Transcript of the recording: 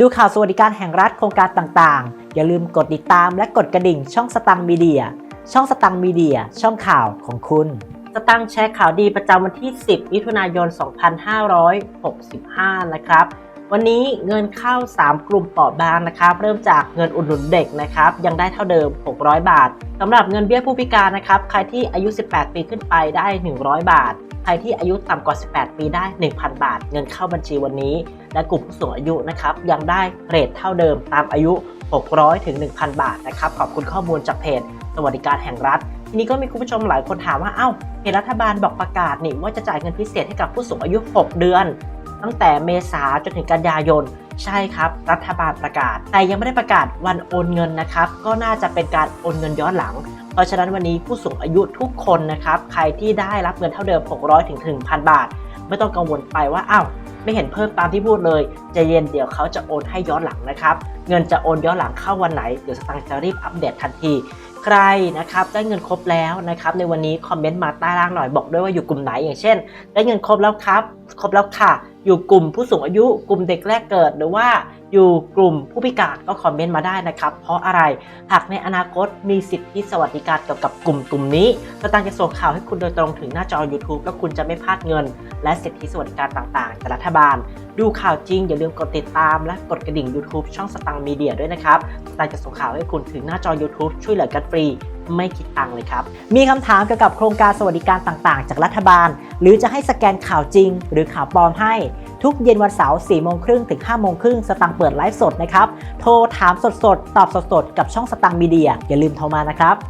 ดูข่าวสวัสดิการแห่งรัฐโครงการต่างๆ อย่าลืมกดติดตามและกดกระดิ่งช่องสตังมีเดีย ช่องสตังมีเดีย ช่องข่าวของคุณ สตังแชร์ข่าวดีประจำวันที่ 10 มิถุนายน 2565 นะครับ วันนี้เงินเข้า 3 กลุ่มเปราะบางนะครับ เริ่มจากเงินอุดหนุนเด็กนะครับ ยังได้เท่าเดิม 600 บาทสำหรับเงินเบี้ยผู้พิการนะครับ ใครที่อายุ 18 ปีขึ้นไปได้ 100 บาท ใครที่อายุต่ำกว่า 18 ปีได้ 1,000 บาท เงินเข้าบัญชีวันนี้ และกลุ่มผู้สูงอายุนะครับยังได้เรทเท่าเดิมตามอายุ 600 ถึง 1,000 บาทนะครับขอบคุณข้อมูลจากเพจสวัสดิการแห่งรัฐทีนี้ก็มีคุณผู้ชมหลายคนถามว่า เอ้าเห็นรัฐบาลบอกประกาศนี่ว่าจะจ่ายเงินพิเศษให้กับผู้สูงอายุ 6 เดือน ตั้งแต่เมษาจนถึงกันยายน ใช่ครับ รัฐบาลประกาศ แต่ยังไม่ได้ประกาศวันโอนเงินนะครับ ก็น่าจะเป็นการโอนเงินย้อนหลัง เพราะฉะนั้นวันนี้ผู้สูงอายุทุกคนนะครับ ใครที่ได้รับเงินเท่าเดิม 600ถึง1,000 บาท ไม่ต้องกังวลไปว่าอ้าวไม่เห็นเพิ่มตามที่พูดเลยใจะเย็นเดี๋ยวเขาจะโอนให้ย้อนหลังนะครับ เงินจะโอนย้อนหลังเข้าวันไหนเดี๋ยวสตังค์จะรีบอัปเดตทันที ใครนะครับได้เงินครบแล้วนะครับในวันนี้คอมเมนต์มาใต้ล่างหน่อยบอกด้วยว่าอยู่กลุ่มไหนอย่างเช่น ได้เงินครบแล้วครับ ครบแล้วค่ะ อยู่กลุ่มผู้สูงอายุ กลุ่มเด็กแรกเกิด หรือว่าอยู่กลุ่มผู้พิการก็คอมเมนต์มาได้นะครับ เพราะอะไรหากในอนาคตมีสิทธิสวัสดิการเกี่ยวกับกลุ่มกลุ่มนี้สตางค์จะส่งข่าวให้คุณโดยตรงถึงหน้าจอ YouTube แล้วคุณจะไม่พลาดเงิน และสิทธิสวัสดิการต่างๆจากรัฐบาล ดูข่าวจริง อย่าลืมกดติดตาม และกดกระดิ่ง YouTube ช่องสตังมีเดียด้วยนะครับสตางค์จะส่งข่าวให้คุณถึงหน้าจอ YouTube ช่วยเหลือกันฟรี ไม่คิดตังเลยครับ มีคำถามเกี่ยวกับโครงการสวัสดิการต่างๆ จากรัฐบาล หรือจะให้สแกนข่าวจริง หรือข่าวปลอมให้ทุกเย็นวันเสาร์4โมงครึ่งถึง5โมงครึ่งสตังค์เปิดไลฟ์สดนะครับ โทรถามสดๆ ตอบสดๆ กับช่องสตังมีเดีย อย่าลืมโทรมานะครับ